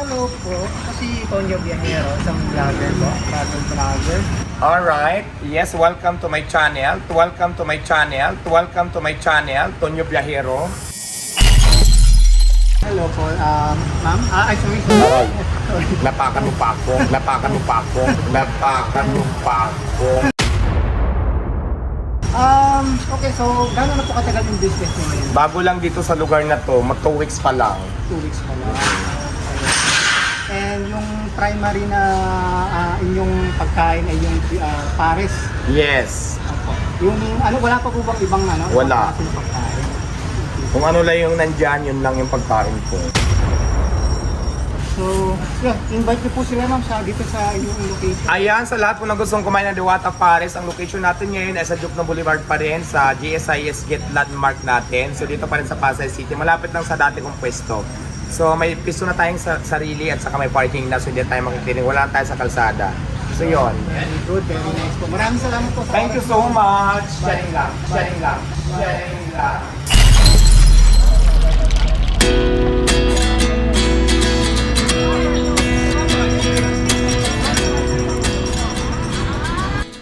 Hello po. Kasi Tonyo Bianero, isang vlogger po. Travel vlogger. Alright, yes, welcome to my channel. Welcome to my channel. Welcome to my channel, Tonyo Biahero. Hello po. Um, ma'am? Ah, ay, sorry, mo pa ako. Mo pa ako. Napakan mo pa ako. Um, okay, so gano'n na po katagal yung business niyo ngayon? Bago lang dito sa lugar na to, mag 2 weeks pa lang. Two weeks pa lang. And yung primary na ah, inyong pagkain ay yung ah, pares. Yes. Opo. Yung ano, wala pa po bang ibang ano? Wala. ibang pagkain? Kung ano lang yung nandyan, yun lang yung pagkain ko. So, yeah, invite niyo po sila ma'am sa dito sa inyong location. Ayan, sa lahat po na gustong kumain ng Diwata Pares, ang location natin ngayon ay sa Jukno Boulevard pa rin, sa GSIS Gate landmark natin. So dito pa rin sa Pasay City, malapit lang sa dati kong pwesto. So may piso na tayong sa sarili at saka may parking na so hindi tayo makikinig. Wala tayo sa kalsada. So yon. Very good, very nice po. Maraming salamat po sa Thank you so much. Sharing lang, sharing lang, sharing lang.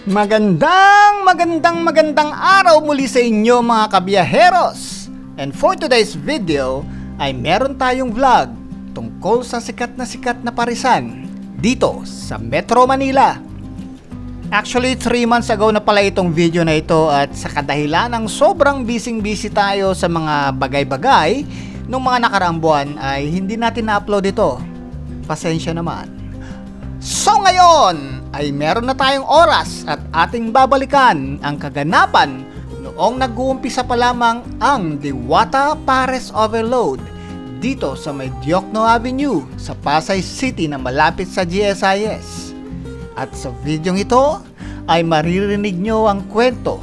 Magandang, magandang, magandang araw muli sa inyo mga kabiyaheros! And for today's video ay meron tayong vlog tungkol sa sikat na sikat na parisan dito sa Metro Manila. Actually, 3 months ago na pala itong video na ito at sa kadahilan ng sobrang busy-busy tayo sa mga bagay-bagay nung mga nakaraang buwan ay hindi natin na-upload ito. Pasensya naman. So ngayon ay meron na tayong oras at ating babalikan ang kaganapan noong nag-uumpisa pa lamang ang Diwata Pares Overload dito sa may Diokno Avenue sa Pasay City na malapit sa GSIS. At sa videong ito ay maririnig nyo ang kwento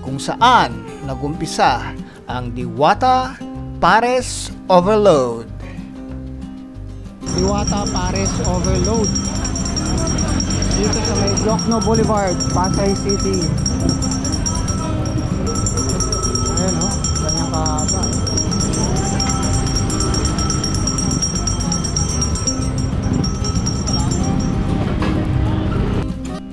kung saan nagumpisa ang Diwata Pares Overload. Diwata Pares Overload dito sa may Boulevard, Pasay City.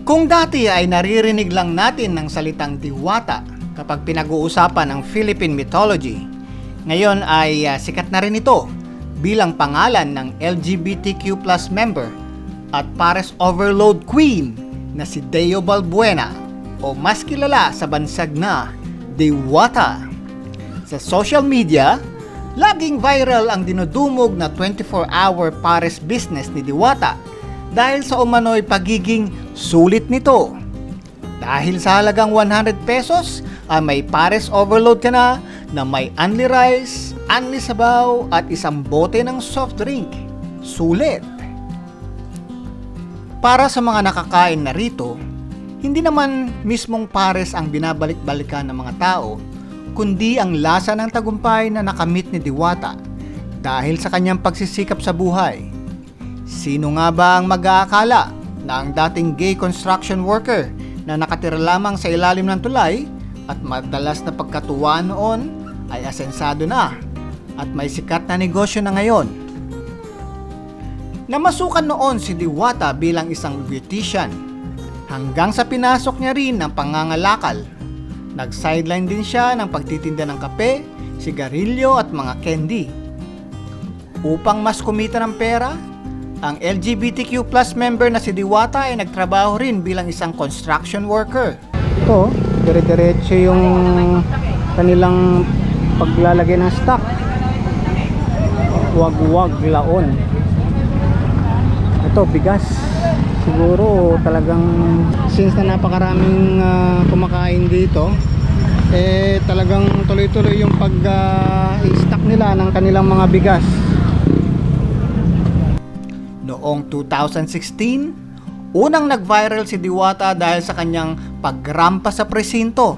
Kung dati ay naririnig lang natin ng salitang diwata kapag pinag-uusapan ang Philippine mythology, ngayon ay ah, sikat na rin ito bilang pangalan ng LGBTQ plus member at pares overload queen na si Deo Balbuena o mas kilala sa bansag na Diwata. Sa social media, laging viral ang dinudumog na 24-hour pares business ni Diwata dahil sa umano'y pagiging sulit nito. Dahil sa halagang 100 pesos, ay may pares overload ka na na may only rice, only sabaw at isang bote ng soft drink. Sulit! Para sa mga nakakain na rito, hindi naman mismong pares ang binabalik-balikan ng mga tao, kundi ang lasa ng tagumpay na nakamit ni Diwata dahil sa kanyang pagsisikap sa buhay. Sino nga ba ang mag-aakala na ang dating gay construction worker na nakatira lamang sa ilalim ng tulay at madalas na pagkatuwaan noon ay asensado na at may sikat na negosyo na ngayon? Namasukan noon si Diwata bilang isang beautician hanggang sa pinasok niya rin ng pangangalakal. Nag-sideline din siya ng pagtitinda ng kape, sigarilyo at mga candy. Upang mas kumita ng pera, ang LGBTQ plus member na si Diwata ay nagtrabaho rin bilang isang construction worker. Ito, dire-diretso yung kanilang paglalagay ng stock. Wag-wag laon. Ito, bigas. Siguro talagang since na napakaraming ah, kumakain dito, eh talagang tuloy-tuloy yung pag-stock nila ng kanilang mga bigas. Noong 2016, unang nag-viral si Diwata dahil sa kanyang pagrampa sa presinto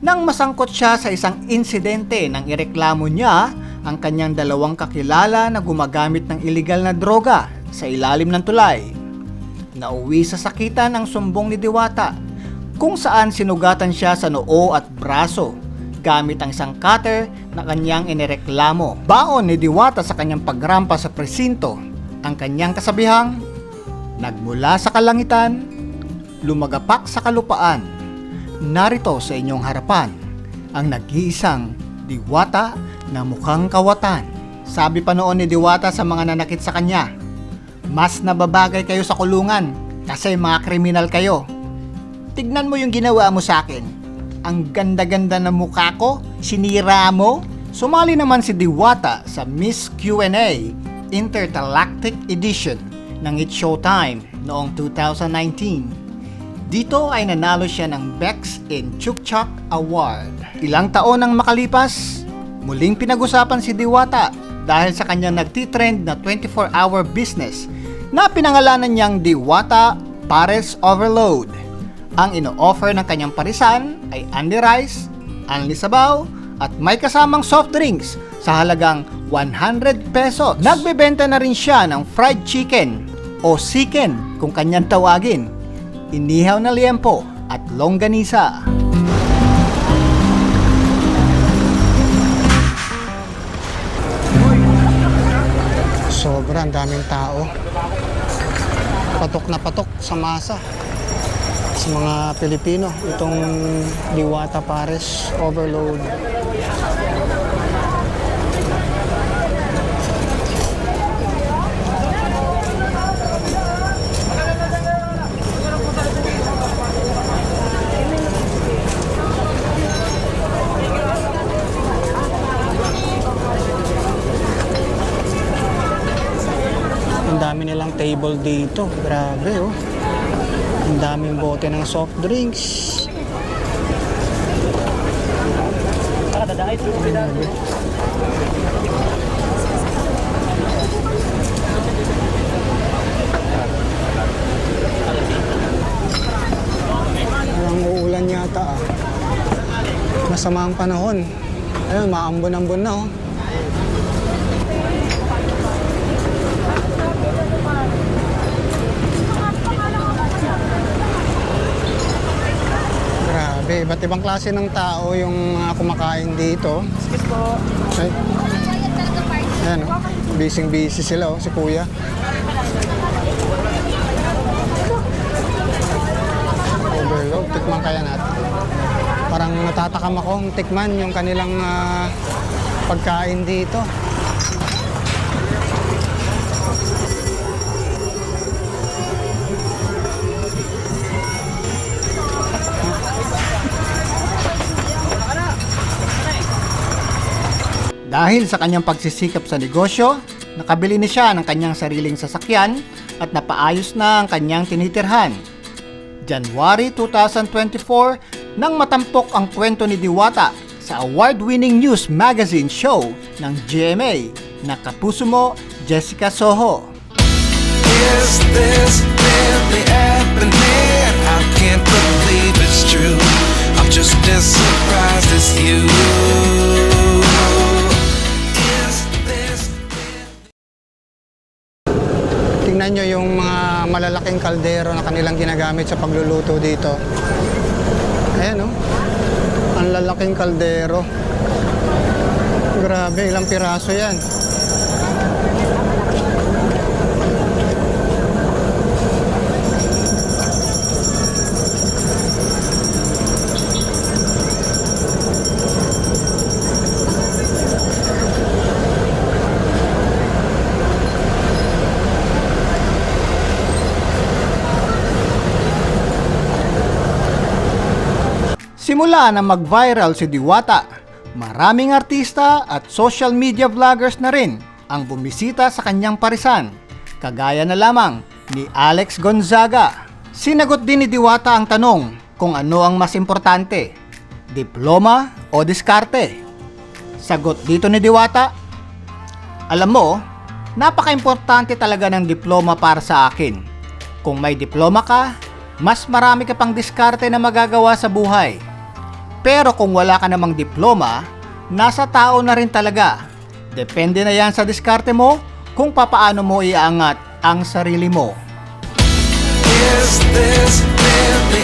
nang masangkot siya sa isang insidente nang ireklamo niya ang kanyang dalawang kakilala na gumagamit ng illegal na droga sa ilalim ng tulay. Nauwi sa sakitan ang sumbong ni Diwata kung saan sinugatan siya sa noo at braso gamit ang isang cutter na kanyang inireklamo. Baon ni Diwata sa kanyang pagrampa sa presinto ang kanyang kasabihang, nagmula sa kalangitan, lumagapak sa kalupaan, narito sa inyong harapan, ang nag-iisang diwata na mukhang kawatan. Sabi pa noon ni Diwata sa mga nanakit sa kanya, mas nababagay kayo sa kulungan kasi mga kriminal kayo. Tignan mo yung ginawa mo sa akin. Ang ganda-ganda ng mukha ko, sinira mo. Sumali naman si Diwata sa Miss Q&A Intergalactic Edition ng It's Showtime noong 2019. Dito ay nanalo siya ng Bex in Chukchak Award. Ilang taon ang makalipas, muling pinag-usapan si Diwata dahil sa kanyang nagtitrend na 24-hour business na pinangalanan niyang Diwata Pares Overload. Ang ino-offer ng kanyang parisan ay Andy Rice, Anli Sabaw, at may kasamang soft drinks sa halagang 100 pesos. Nagbebenta na rin siya ng fried chicken o siken kung kanyang tawagin, inihaw na liempo at longganisa. Sobrang daming tao. Patok na patok sa masa sa mga Pilipino itong Liwata Pares Overload. Table dito. Grabe oh. Ang daming bote ng soft drinks. Parang uulan yata ah. Masama ang panahon. Ayun, maambon-ambon na oh. Grabe, iba't ibang klase ng tao yung mga kumakain dito. Excuse po. Ay. Ayan, oh. Busy-busy sila, oh, si Kuya. Overload, tikman kaya natin. Parang natatakam akong tikman yung kanilang ah, pagkain dito. Dahil sa kanyang pagsisikap sa negosyo, nakabili na siya ng kanyang sariling sasakyan at napaayos na ang kanyang tinitirhan. January 2024 nang matampok ang kwento ni Diwata sa award-winning news magazine show ng GMA na Kapuso Mo, Jessica Soho. Is this really happening? I can't believe it's true. I'm just as surprised as you. Tingnan nyo yung mga malalaking kaldero na kanilang ginagamit sa pagluluto dito. Ayan oh. Ang lalaking kaldero. Grabe, ilang piraso yan. Simula na mag-viral si Diwata, maraming artista at social media vloggers na rin ang bumisita sa kanyang parisan, kagaya na lamang ni Alex Gonzaga. Sinagot din ni Diwata ang tanong kung ano ang mas importante, diploma o diskarte. Sagot dito ni Diwata, alam mo, napaka-importante talaga ng diploma para sa akin. Kung may diploma ka, mas marami ka pang diskarte na magagawa sa buhay. Pero kung wala ka namang diploma, nasa tao na rin talaga. Depende na yan sa diskarte mo kung papaano mo iaangat ang sarili mo. Is this really